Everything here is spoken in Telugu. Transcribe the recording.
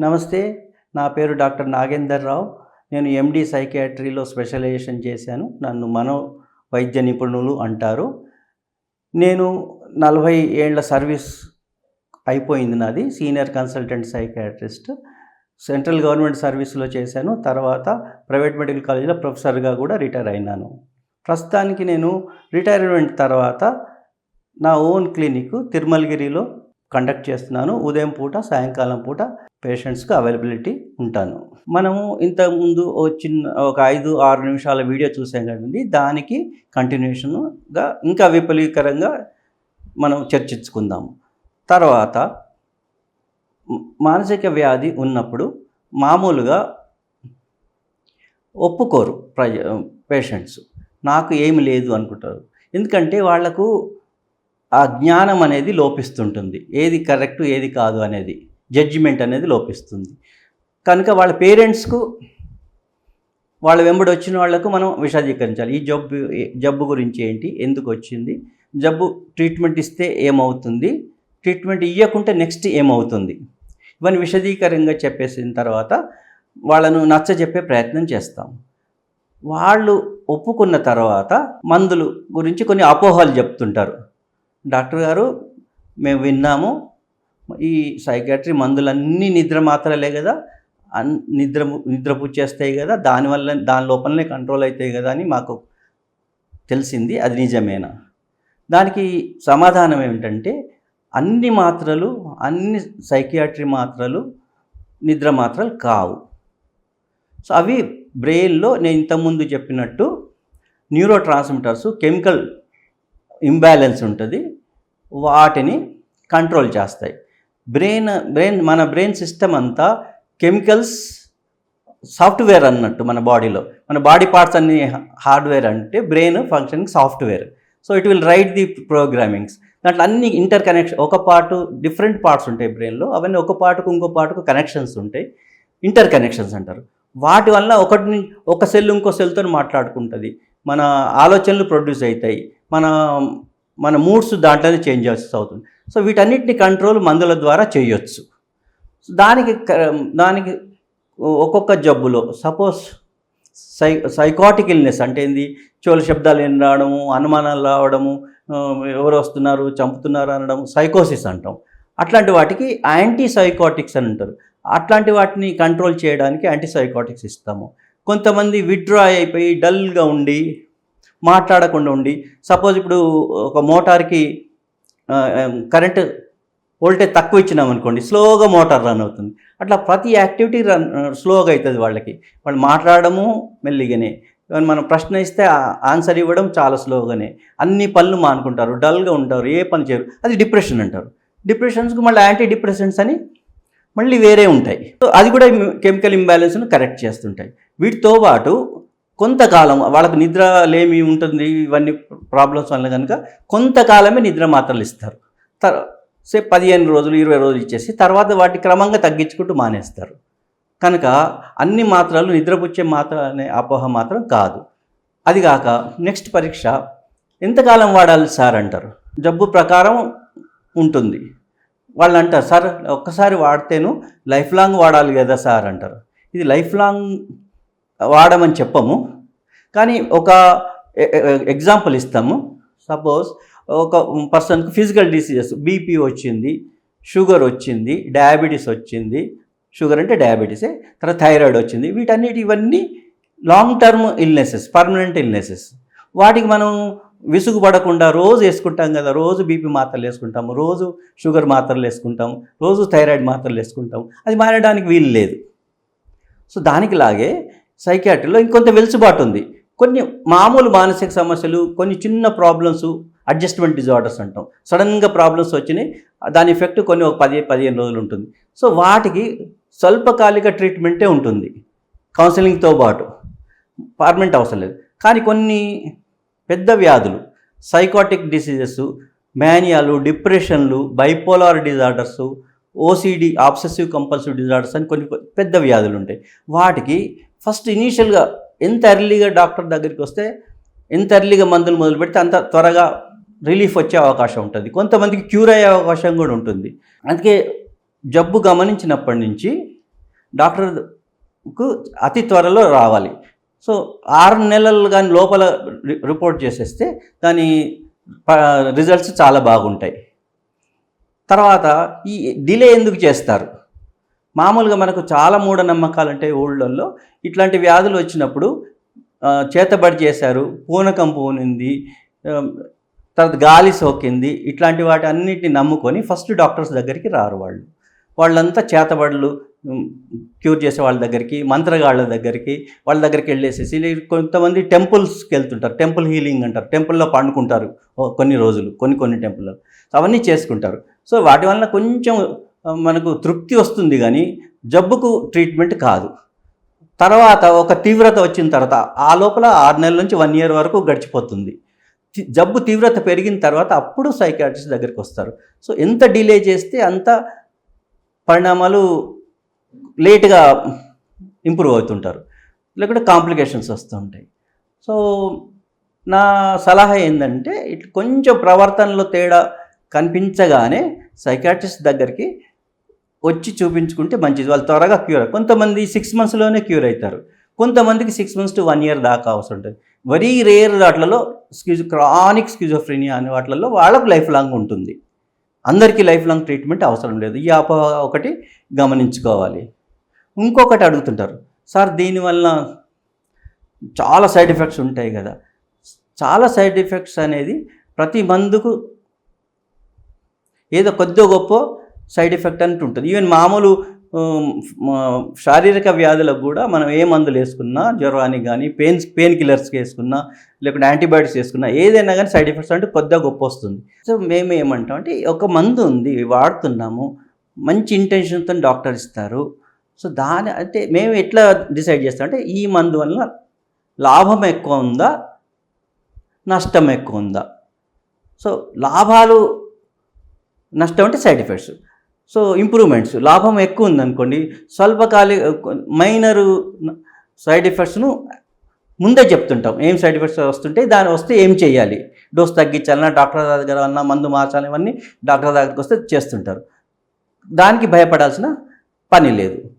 నమస్తే నా పేరు డాక్టర్ నాగేందర్ రావు. నేను ఎండి సైకియాట్రీలో స్పెషలైజేషన్ చేశాను. నన్ను మనో వైద్య నిపుణులు అంటారు. నేను నలభై ఏళ్ళ సర్వీస్ అయిపోయింది నాది. Senior consultant psychiatrist central government సర్వీస్లో చేశాను. తర్వాత ప్రైవేట్ మెడికల్ కాలేజీలో ప్రొఫెసర్గా కూడా రిటైర్ అయినాను. ప్రస్తుతానికి నేను రిటైర్మెంట్ తర్వాత నా ఓన్ క్లినిక్ తిరుమలగిరిలో కండక్ట్ చేస్తున్నాను. ఉదయం పూట సాయంకాలం పూట పేషెంట్స్కి అవైలబిలిటీ ఉంటాను. మనము ఇంతకుముందు ఓ చిన్న ఒక ఐదు ఆరు నిమిషాల వీడియో చూసాం కదండి. దానికి కంటిన్యూషన్గా ఇంకా విపలీకరంగా మనం చర్చించుకుందాము తర్వాత మానసిక వ్యాధి ఉన్నప్పుడు మామూలుగా ఒప్పుకోరు ప్రజ పేషెంట్స్. నాకు ఏమి లేదు అనుకుంటారు. ఎందుకంటే వాళ్ళకు ఆ జ్ఞానం అనేది లోపిస్తుంటుంది. ఏది కరెక్ట్ ఏది కాదు అనేది జడ్జిమెంట్ అనేది లోపిస్తుంది. కనుక వాళ్ళ పేరెంట్స్కు వాళ్ళ వెంబడి వచ్చిన వాళ్ళకు మనం విషాదీకరించాలి. ఈ జబ్బు జబ్బు గురించి ఏంటి ఎందుకు వచ్చింది జబ్బు ట్రీట్మెంట్ ఇస్తే ఏమవుతుంది ట్రీట్మెంట్ ఇవ్వకుంటే నెక్స్ట్ ఏమవుతుంది. ఇవన్నీ విశదీకరంగా చెప్పేసిన తర్వాత వాళ్ళను నచ్చ చెప్పే ప్రయత్నం చేస్తాం. వాళ్ళు ఒప్పుకున్న తర్వాత మందులు గురించి కొన్ని అపోహలు చెప్తుంటారు. డాక్టర్ గారు మేము విన్నాము. ఈ సైకాట్రీ మందులన్నీ నిద్ర మాత్రలే కదా అన్ నిద్ర నిద్రపు కదా దానివల్ల దాని లోపలనే కంట్రోల్ అవుతాయి కదా అని మాకు తెలిసింది అది నిజమేనా? దానికి సమాధానం ఏమిటంటే అన్ని మాత్రలు అన్ని సైకియాట్రీ మాత్రలు నిద్ర మాత్రలు కావు. సో అవి బ్రెయిన్లో నేను ఇంతకుముందు చెప్పినట్టు న్యూరో ట్రాన్స్మిటర్స్ కెమికల్ ఇంబ్యాలెన్స్ ఉంటుంది. వాటిని కంట్రోల్ చేస్తాయి. బ్రెయిన్ బ్రెయిన్ మన బ్రెయిన్ సిస్టమ్ అంతా కెమికల్స్ సాఫ్ట్వేర్ అన్నట్టు మన బాడీలో. మన బాడీ పార్ట్స్ అన్ని హార్డ్వేర్ అంటే brain functioning software. So it will write the programmings. దాంట్లో అన్ని ఇంటర్ కనెక్షన్ ఒక పార్ట్ డిఫరెంట్ పార్ట్స్ ఉంటాయి బ్రెయిన్లో అవన్నీ ఒక పార్ట్కు ఇంకో పార్ట్కు కనెక్షన్స్ ఉంటాయి. ఇంటర్ కనెక్షన్స్ అంటారు. వాటి వల్ల ఒకటి నుంచి ఒక సెల్ ఇంకో సెల్తో మాట్లాడుకుంటుంది. మన ఆలోచనలు ప్రొడ్యూస్ అవుతాయి మన మన మూడ్స్ దాంట్లోనే చేంజ్ అవుతుంది. సో వీటన్నిటిని కంట్రోల్ మందుల ద్వారా చేయొచ్చు. దానికి దానికి ఒక్కొక్క జబ్బులో సపోజ్ సై సైకాటిక్ ఇల్నెస్ అంటే ఏంది? చోల శబ్దాలు ఏం రావడము అనుమానాలు రావడము ఎవరు వస్తున్నారు చంపుతున్నారు అనడం సైకోసిస్ అంటాం. అట్లాంటి వాటికి యాంటీసైకాటిక్స్ అని అంటారు. అట్లాంటి వాటిని కంట్రోల్ చేయడానికి యాంటీసైకాటిక్స్ ఇస్తాము. కొంతమంది విత్డ్రా అయిపోయి డల్గా ఉండి మాట్లాడకుండా ఉండి సపోజ్ ఇప్పుడు ఒక మోటార్కి కరెంట్ వోల్టేజ్ తక్కువ ఇచ్చినాం అనుకోండి స్లోగా మోటార్ రన్ అవుతుంది. అట్లా ప్రతి యాక్టివిటీ రన్ స్లోగా అవుతుంది వాళ్ళకి. వాళ్ళు మాట్లాడము మెల్లిగానే. మనం ప్రశ్న ఇస్తే ఆన్సర్ ఇవ్వడం చాలా స్లోగానే అన్ని పనులు మానుకుంటారు డల్గా ఉంటారు ఏ పని చేయరు. అది డిప్రెషన్ అంటారు. డిప్రెషన్స్కి మళ్ళీ యాంటీ డిప్రెషన్స్ అని మళ్ళీ వేరే ఉంటాయి. సో అది కూడా కెమికల్ ఇంబ్యాలెన్స్ను కరెక్ట్ చేస్తుంటాయి. వీటితో పాటు కొంతకాలం వాళ్ళకు నిద్ర లేమి ఉంటుంది ఇవన్నీ ప్రాబ్లమ్స్ వల్ల కనుక కొంతకాలమే నిద్ర మాత్రలు ఇస్తారు. తర్ సే పదిహేను రోజులు ఇరవై రోజులు ఇచ్చేసి తర్వాత వాటి క్రమంగా తగ్గించుకుంటూ మానేస్తారు. కనుక అన్ని మాత్రలు నిద్రపుచ్చే మాత్ర అనే అపోహ మాత్రం కాదు. అది కాక నెక్స్ట్ పరీక్ష ఎంతకాలం వాడాలి సార్ అంటారు? జబ్బు ప్రకారం ఉంటుంది. వాళ్ళు అంటారు సార్ ఒక్కసారి వాడితేను లైఫ్ లాంగ్ వాడాలి కదా సార్ అంటారు. ఇది లైఫ్ లాంగ్ వాడమని చెప్పము. కానీ ఒక ఎగ్జాంపుల్ ఇస్తాము. సపోజ్ ఒక పర్సన్కి ఫిజికల్ డిసీజెస్ బీపీ వచ్చింది షుగర్ వచ్చింది డయాబెటీస్ వచ్చింది షుగర్ అంటే డయాబెటీసే తర్వాత థైరాయిడ్ వచ్చింది వీటన్నిటి ఇవన్నీ long term illnesses permanent illnesses. వాటికి మనం విసుగుపడకుండా రోజు వేసుకుంటాం కదా రోజు బీపీ మాత్రలు వేసుకుంటాము రోజు షుగర్ మాత్రలు వేసుకుంటాం రోజు థైరాయిడ్ మాత్రలు వేసుకుంటాం అది మారడానికి వీలు లేదు. సో దానికి లాగే సైకాట్రీలో ఇంకొంత వెలుసుబాటు ఉంది. కొన్ని మామూలు మానసిక సమస్యలు కొన్ని చిన్న ప్రాబ్లమ్స్ అడ్జస్ట్మెంట్ డిజార్డర్స్ అంటాం. సడన్గా ప్రాబ్లమ్స్ వచ్చినాయి దాని ఎఫెక్ట్ కొన్ని ఒక పది పదిహేను రోజులు ఉంటుంది. సో వాటికి స్వల్పకాలిక ట్రీట్మెంటే ఉంటుంది. కౌన్సిలింగ్తో పాటు. పర్మనెంట్ అవసరం లేదు. కానీ కొన్ని పెద్ద వ్యాధులు సైకాటిక్ డిసీజెస్ మేనియాలు డిప్రెషన్లు bipolar disorders OCD obsessive compulsive disorders అని కొన్ని పెద్ద వ్యాధులు ఉంటాయి. వాటికి ఫస్ట్ ఇనీషియల్గా ఎంత ఎర్లీగా డాక్టర్ దగ్గరికి వస్తే ఎంత ఎర్లీగా మందులు మొదలు పెడితే అంత త్వరగా రిలీఫ్ వచ్చే అవకాశం ఉంటుంది. కొంతమందికి క్యూర్ అయ్యే అవకాశం కూడా ఉంటుంది. అందుకే జబ్బు గమనించినప్పటి నుంచి డాక్టర్కు అతి త్వరలో రావాలి. సో ఆరు నెలలు కానీ లోపల రి- రిపోర్ట్ చేసేస్తే దాని రిజల్ట్స్ చాలా బాగుంటాయి. తర్వాత ఈ డిలే ఎందుకు చేస్తారు? మామూలుగా మనకు చాలా మూఢనమ్మకాలు ఉంటాయి ఊళ్ళల్లో ఇట్లాంటి వ్యాధులు వచ్చినప్పుడు చేతబడి చేశారు పూనకం పూనింది తర్వాత గాలి సోకింది ఇట్లాంటి వాటి అన్నిటిని నమ్ముకొని ఫస్ట్ డాక్టర్స్ దగ్గరికి రారు వాళ్ళు. వాళ్ళంతా చేతబడులు క్యూర్ చేసే వాళ్ళ దగ్గరికి మంత్రగాళ్ళ దగ్గరికి వాళ్ళ దగ్గరికి వెళ్ళేసేసి కొంతమంది టెంపుల్స్కి వెళ్తుంటారు. టెంపుల్ హీలింగ్ అంటారు. టెంపుల్లో పండుకుంటారు. కొన్ని రోజులు కొన్ని కొన్ని టెంపుల్లో. అవన్నీ చేసుకుంటారు. సో వాటి వలన కొంచెం మనకు తృప్తి వస్తుంది కానీ జబ్బుకు ట్రీట్మెంట్ కాదు. తర్వాత ఒక తీవ్రత వచ్చిన తర్వాత ఆ లోపల ఆరు నెలల నుంచి వన్ ఇయర్ వరకు గడిచిపోతుంది. జబ్బు తీవ్రత పెరిగిన తర్వాత అప్పుడు సైకాట్రిస్ట్ దగ్గరికి వస్తారు. సో ఎంత డిలే చేస్తే అంత పరిణామాలు లేట్గా ఇంప్రూవ్ అవుతుంటారు. లేకుంటే కాంప్లికేషన్స్ వస్తుంటాయి. సో నా సలహా ఏంటంటే ఇట్లా కొంచెం ప్రవర్తనలో తేడా కనిపించగానే సైకాట్రిస్ట్ దగ్గరికి వచ్చి చూపించుకుంటే మంచిది. వాళ్ళు త్వరగా క్యూర్ కొంతమంది సిక్స్ మంత్స్లోనే క్యూర్ అవుతారు. కొంతమందికి six months to one year దాకా అవసరం ఉంటుంది. వెరీ రేర్ వాటిలలో స్క్యూజ్ క్రానిక్ స్క్యూజోఫ్రీనియా అనే వాటిలలో వాళ్ళకు లైఫ్ లాంగ్ ఉంటుంది. అందరికీ లైఫ్ లాంగ్ ట్రీట్మెంట్ అవసరం లేదు. ఈ అప ఒకటి గమనించుకోవాలి. ఇంకొకటి అడుగుతుంటారు. సార్ దీనివల్ల చాలా సైడ్ ఎఫెక్ట్స్ ఉంటాయి కదా. చాలా సైడ్ ఎఫెక్ట్స్ అనేది ప్రతి మందుకు ఏదో కొద్దిగా గొప్ప సైడ్ ఎఫెక్ట్ అంటూ ఉంటుంది. ఈవెన్ మామూలు శారీరక వ్యాధులకు కూడా మనం ఏ మందులు వేసుకున్నా జ్వరానికి కానీ పెయిన్స్ పెయిన్ కిల్లర్స్కి వేసుకున్నా లేకుంటే యాంటీబయాటిక్స్ వేసుకున్నా ఏదైనా కానీ సైడ్ ఎఫెక్ట్స్ అంటే కొద్దిగా గొప్ప వస్తుంది. సో మేము ఏమంటాం అంటే ఒక మందు ఉంది వాడుతున్నాము మంచి ఇంటెన్షన్తో డాక్టర్ ఇస్తారు. సో దాని అంటే మేము ఎట్లా డిసైడ్ చేస్తాం అంటే ఈ మందు వల్ల లాభం ఎక్కువ ఉందా నష్టం ఎక్కువ ఉందా? సో లాభాలు నష్టం అంటే సైడ్ ఎఫెక్ట్స్. So improvements. లాభం ఎక్కువ ఉందనుకోండి స్వల్పకాలిక మైనరు సైడ్ ఎఫెక్ట్స్ను ముందే చెప్తుంటాం. ఏం సైడ్ ఎఫెక్ట్స్ వస్తుంటే దాని వస్తే ఏం చేయాలి? డోస్ తగ్గించాలన్నా డాక్టర్ దగ్గర అన్నా మందు మార్చాలి ఇవన్నీ డాక్టర్ దగ్గరికి వస్తే చేస్తుంటారు. దానికి భయపడాల్సిన పని లేదు.